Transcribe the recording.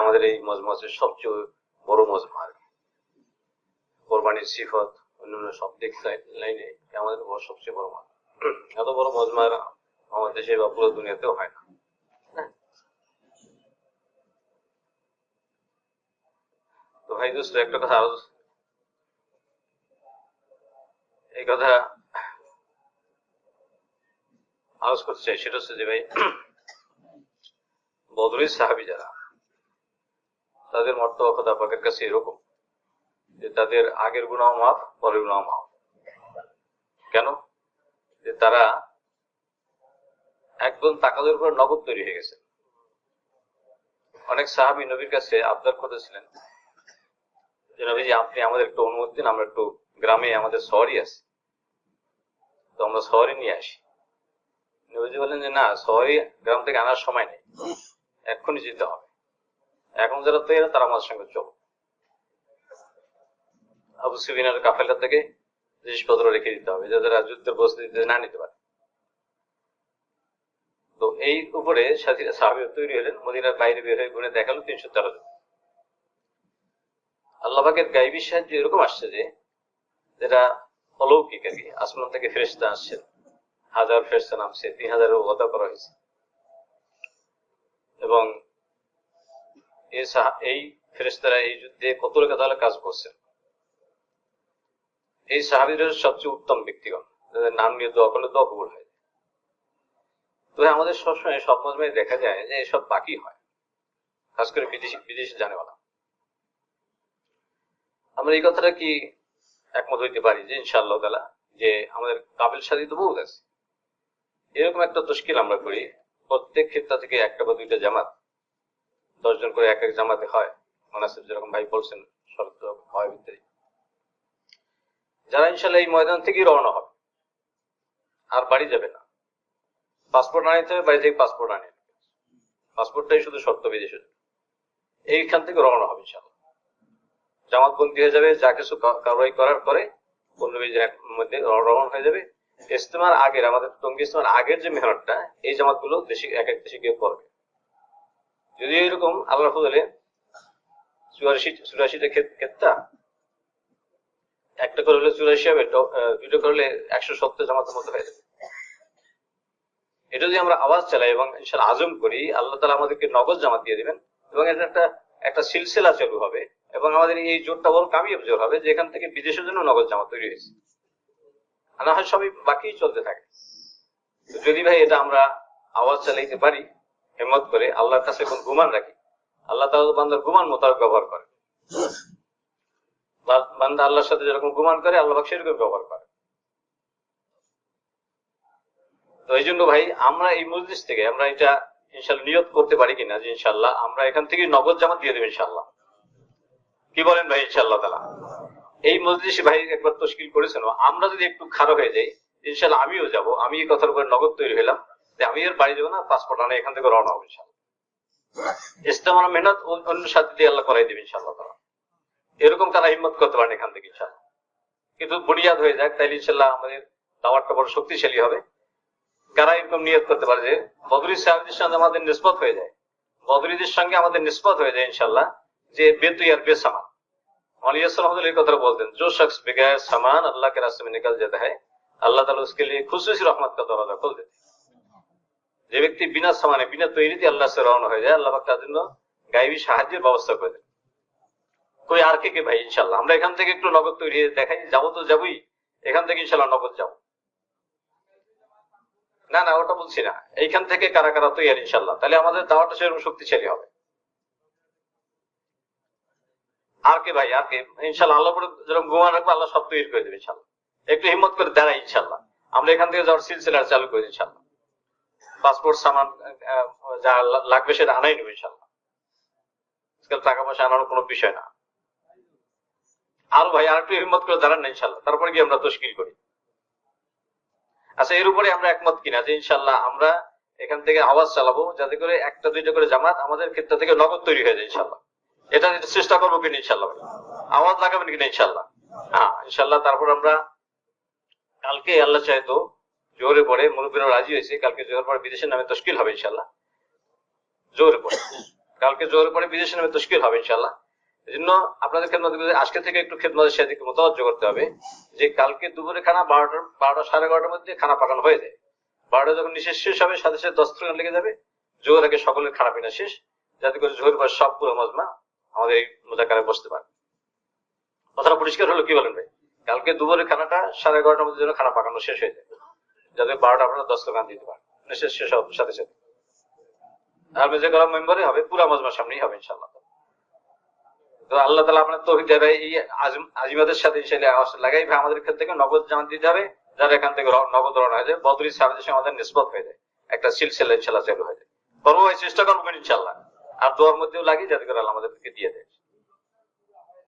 আমাদের এই মজমাসের সবচেয়ে বড় মজমা কোরবানির সিফত, অন্যান্য সব দিক লাইনে আমাদের সবচেয়ে বড় মজমা। এত বড় মজমা আমাদের দেশে বা পুরো দুনিয়াতেও হয় না। ভাই, দোস্ত, একটা কথা এই কথা আওয়াজ করতে চাই, সেটা হচ্ছে যে ভাই বদরুই সাহাবি যারা, তাদের মর্তবা খোদা পাকের কাছে এরকম যে তাদের আগের গুণাও মাফ, পরের গুণাও মাফ। কেন? যে তারা একদম তাকাদের উপর নগদ তৈরি হয়ে গেছে। অনেক সাহাবি নবীর কাছে আবদার করেছিলেন যে, নবীজি, আপনি আমাদের একটু অনুমতি দিন, আমরা একটু গ্রামে আমাদের শহরই আছে। তো আমরা শহরে নিয়ে আসি। নবীজি বলেন যে, না, শহরে গ্রাম থেকে আনার সময় নেই। এক্ষুনি যেতে হবে। এখন যারা তৈরি, তারা আমাদের সঙ্গে চল। আবু সুবিনার কাফেলা থেকে জিনিসপত্র রেখে দিতে হবে, যাতে তারা যুদ্ধের প্রস্তুতি না নিতে পারে। তো এই উপরে সাথীরা সাহাবি তৈরি হলেন, মদিনার বাইরে বের হয়ে ঘুরে দেখাল তিনশো তেরো জন। আল্লাহবাকের গাইবি সাহায্য এরকম আসছে যে যেটা অলৌকিক আর কি, আসমান থেকে ফেরেস্তা আসছেন। হাজার ফেরেস্তা নামছে, তিন হাজারের ওয়াদা করা হয়েছে। এবং এই ফেরেস্তারা এই যুদ্ধে কত তাহলে কাজ করছেন এই সাহাবিদের সবচেয়ে উত্তম ব্যক্তিগণ, যাদের নাম নিয়ে দোয়া করলে দোয়া কবুল হয়। তো আমাদের সবসময় সব মজমায় দেখা যায় যে এসব বাকি হয়, খাস করে বিদেশি বিদেশি জানেওয়ালা। আমরা এই কথাটা কি একমত হইতে পারি যে, ইনশাআল্লাহ তালা যে আমাদের কাবিল সাথী তো বহুত আছে। এরকম একটা তস্কিল আমরা করি প্রত্যেক ক্ষেত্র থেকে একটা বা দুইটা জামাত, দশজন করে এক এক জামাতে হয়। মনাসিব যেরকম ভাই বলছেন শর্ত হয় ভিতরে। যারা ইনশাল্লাহ এই ময়দান থেকেই রওনা হবে, আর বাড়ি যাবে না। পাসপোর্ট আনিতে হবে, বাড়ি থেকে পাসপোর্ট আনে পাসপোর্টটাই শুধু শর্ত বিদেশে এইখান থেকে রওনা হবে ইনশাল্লাহ জামাত বন্দি হয়ে যাবে, যা কিছু কারবাই করার পরে পল্লবীর মধ্যে রওনা হয়ে যাবে। ইস্তেমার আগের, আমাদের টঙ্গি ইস্তেমার আগের যে মেহনতটা, এই জামাতগুলো দেশে, এক এক দেশে গিয়ে করবে। যদি এরকম আল্লাহ হলে চুরাশি একটা করে হলে চুরাশি হবে দুটো করলে একশো সত্তর জামাতের হয়ে এটা যদি আমরা আওয়াজ চালাই এবং ইনশাল্লাহ আজম করি, আল্লাহ তালা আমাদেরকে নগদ জামাত দিয়ে দিবেন এবং এটা একটা একটা সিলসিলা চালু হবে এবং আমাদের এই জোরটা বড় কামিয়াব জোর হবে যেখান থেকে বিদেশের জন্য নগদ জামাত তৈরি হয়েছে। আর না হয় সবই বাকি চলতে থাকে। যদি ভাই এটা আমরা আওয়াজ চালাইতে পারি হেমত করে আল্লাহর কাছে কোন গুমান রাখি, আল্লাহ তালা বান্দার গুমান মোতাবেক ব্যবহার করে। বান্দা আল্লাহর সাথে যেরকম গুমান করে, আল্লাহ সেরকম ব্যবহার করে। তো এই জন্য ভাই, আমরা এই মসজিদ থেকে আমরা এটা ইনশাল্লাহ নিয়ত করতে পারি কিনা যে ইনশাল্লাহ আমরা এখান থেকে নগদ জামাত দিয়ে দেবো ইনশাল্লাহ কি বলেন ভাই ইনশাল্লাহ তালা এই মসজিদ ভাই একবার তশকিল করেছেন। আমরা যদি একটু খারাপ হয়ে যাই ইনশাল্লাহ আমিও যাব। আমি এই কথার উপরে নগদ তৈরি হলাম যে আমি এর বাড়ি যাব না, পাসপোর্ট আনা, এখান থেকে রওনা হব ইনশাল্লাহ ইস্তেমার মেহনত অন্য- সাথে দিয়ে আল্লাহ করাই দেবে ইনশাল্লাহ তালা এরকম তারা হিম্মত করতে পারেন এখান থেকে ইনশাল্লাহ কিন্তু বুনিয়াদ হয়ে যাক, তাইলে ইনশাল্লাহ আমাদের দাওয়াতটা বড় শক্তিশালী হবে। কারা এরকম নিয়ত করতে পারে যে বদরি সাহেবদের সঙ্গে আমাদের নিষ্পত হয়ে যায়? বদরিদের সঙ্গে আমাদের নিষ্পত হয়ে যায় ইনশাল্লাহ যে বেতুই আর বেসামান मौलियाम এই কথা বলতেন जो शख्स बगैर सामान अल्लाह के रास्ते में निकल जाता है अल्लाह ताला उसके लिए खुसूसी रहमत का दरवाजा खोल देते हैं। যে ব্যক্তি বিনা সামানে বিনা তৈরিতে আল্লাহ সে রওনা হয়ে যায় আল্লাহ পাক তার জন্য গাইবী সাহায্যের ব্যবস্থা করে দেন কই আর কে কে ভাই ইনশাল্লাহ আমরা এখান থেকে একটু নগদ তৈরি হয়ে দেখাই যাবো তো যাবোই এখান থেকে ইনশাল্লাহ নগদ যাবো না না ওটা বলছি না এইখান থেকে কারা কারা তৈরি ইনশাল্লাহ তাহলে আমাদের দাওয়াটা সেরকম শক্তিশালী হবে আর কে ভাই আর কে ইনশাল্লাহ আল্লাহ পরে যেরকম ঘুমান রাখব, আল্লাহ সব তৈরি করে দেবে ইনশাল্লাহ। একটু হিম্মত করে দাঁড়াই ইনশাল্লাহ। আমরা এখান থেকে যাওয়ার সিলসিলা চালু করি ইনশাল্লাহ। পাসপোর্ট সামান যা লাগবে সেটা আনাই নেবে ইনশাল্লাহ। আজকাল টাকা পয়সা আনানোর কোনো বিষয় না। আর ভাই, আর একটু হিম্মত করে দাঁড়ান না ইনশাল্লাহ। তারপরে গিয়ে আমরা তশকিল করি। আচ্ছা এর উপরে আমরা একমত কিনা যে ইনশাল্লাহ আমরা এখান থেকে আওয়াজ চালাবো, যাতে করে একটা, দুইটা করে জামাত আমাদের ক্ষেত্র থেকে নগদ তৈরি হয়ে যায় ইনশাল্লাহ। এটা চেষ্টা করব কিনা ইনশাল্লাহ আওয়াজ লাগাবেন কিনা ইনশাল্লাহ হ্যাঁ ইনশাল্লাহ তারপর আমরা কালকে আল্লাহ চাইতো জোরে পড়ে মুরব্বীরা রাজি হয়েছে, কালকে জোহর পরে বিদেশের নামে তশকিল হবে ইনশাল্লাহ জোরে পড়ে। কালকে জোরে পড়ে বিদেশি নামে তস্কির হবে ইনশাল্লাহ এই জন্য আপনাদের খেদমত আজকে থেকে একটু খেদমতের সেদিকে মোতাবজ্জ করতে হবে যে কালকে দুপুরে খানা বারোটা বারোটা সাড়ে বারোটার মধ্যে খানা পাকানো হয়ে যায়। বারোটা যখন নিশেষ শেষ হবে, সাথে সাথে দশ লেগে যাবে জোর আগে সকলের খানা পিনা শেষ, যাতে করে জোর পর সব পুরো মজমা আমাদের এই মোজাকারে বসতে পারে। কথাটা পরিষ্কার হলো কি বলেন ভাই? কালকে দুপুরের খানাটা সাড়ে এগারোটার মধ্যে যেন খানা পাকানো শেষ হয়ে যায়। যাতে বারোটা আপনারা দশ টাকা দিতে পারেন। নিশেষ শেষ হবে, সাথে সাথে। আর মেজে করা মেম্বারে হবে, পুরা মজমার সামনেই হবে ইনশাল্লাহ তো আল্লাহ তালা আপনার তৌফিক দেবে এই আজিমাদের সাথে ইনশাল্লাহ লাগাই ভাই, আমাদের ক্ষেত্রে থেকে নগদ জামান দিতে হবে, যারা এখান থেকে নগদ রওনা হয়ে যায়। বদরি সঙ্গে আমাদের নিষ্পত হয়ে যায়। একটা সিলসিলা ইনশাল্লাহ চালু হয়ে যায়। করব ভাই চেষ্টা করব ইনশাল্লাহ আর দোয়ার মধ্যেও লাগি যাতে করে আল্লাহ আমাদেরকে দিয়ে দেয়।